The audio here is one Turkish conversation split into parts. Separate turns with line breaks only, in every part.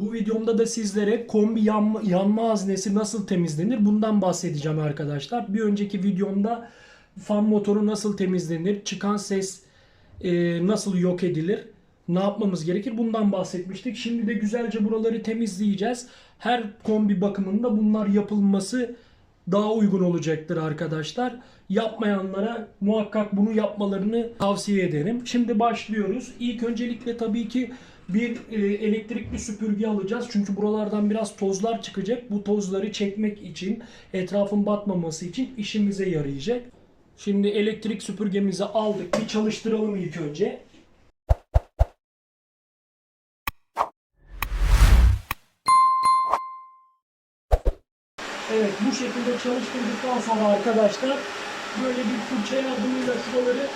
Bu videomda da sizlere kombi yanma, yanma haznesi nasıl temizlenir bundan bahsedeceğim arkadaşlar. Bir önceki videomda fan motoru nasıl temizlenir, çıkan ses e, nasıl yok edilir, ne yapmamız gerekir bundan bahsetmiştik. Şimdi de güzelce buraları temizleyeceğiz. Her kombi bakımında bunlar yapılması daha uygun olacaktır arkadaşlar. Yapmayanlara muhakkak bunu yapmalarını tavsiye ederim. Şimdi başlıyoruz. İlk öncelikle tabii ki bir e, elektrikli süpürge alacağız. Çünkü buralardan biraz tozlar çıkacak. Bu tozları çekmek için, etrafın batmaması için işimize yarayacak. Şimdi elektrik süpürgemizi aldık. Bir çalıştıralım ilk önce. Evet bu şekilde çalıştırdıktan sonra arkadaşlar böyle bir fırça yardımıyla şuraları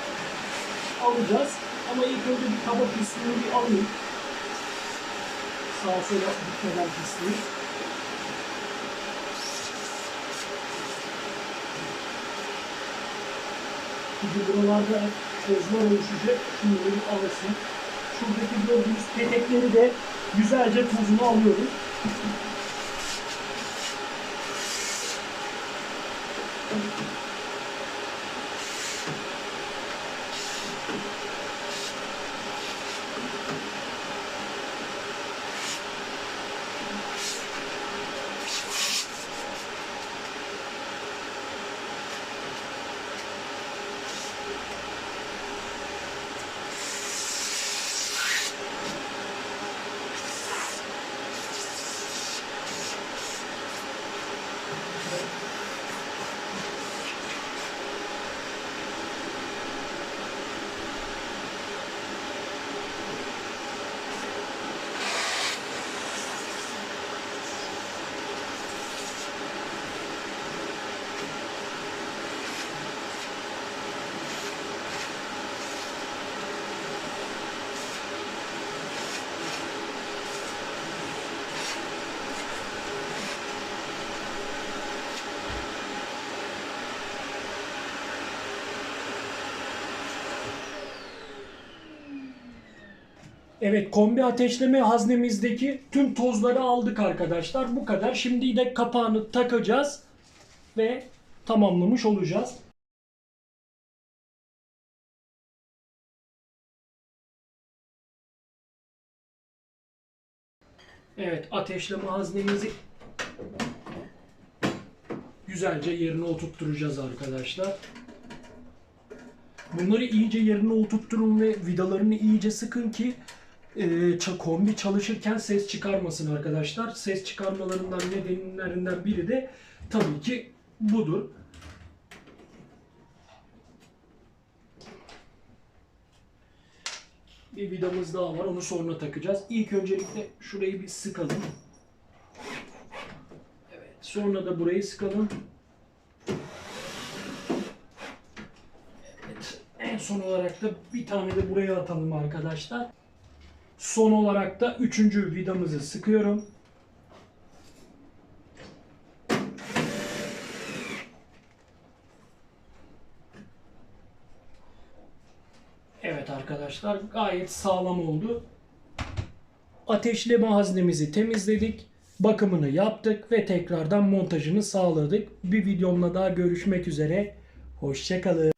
alacağız. Ama ilk önce bir kaba pisliğini bir alayım. Sağa sola gitmeden pisliği. Çünkü buralarda tozlar oluşacak. Şunları alasın. Şuradaki gördüğünüz petekleri de güzelce tozunu alıyoruz. Evet kombi ateşleme haznemizdeki tüm tozları aldık arkadaşlar. Bu kadar. Şimdi de kapağını takacağız ve tamamlamış olacağız. Evet ateşleme haznemizi güzelce yerine oturtturacağız arkadaşlar. Bunları iyice yerine oturtturun ve vidalarını iyice sıkın ki e, kombi çalışırken ses çıkarmasın arkadaşlar. Ses çıkarmalarından nedenlerinden biri de tabii ki budur. Bir vidamız daha var. Onu sonra takacağız. İlk öncelikle şurayı bir sıkalım. Evet. Sonra da burayı sıkalım. Evet. En son olarak da bir tane de buraya atalım arkadaşlar. Son olarak da üçüncü vidamızı sıkıyorum. Evet arkadaşlar gayet sağlam oldu. Ateşleme haznemizi temizledik. Bakımını yaptık ve tekrardan montajını sağladık. Bir videomla daha görüşmek üzere. Hoşçakalın.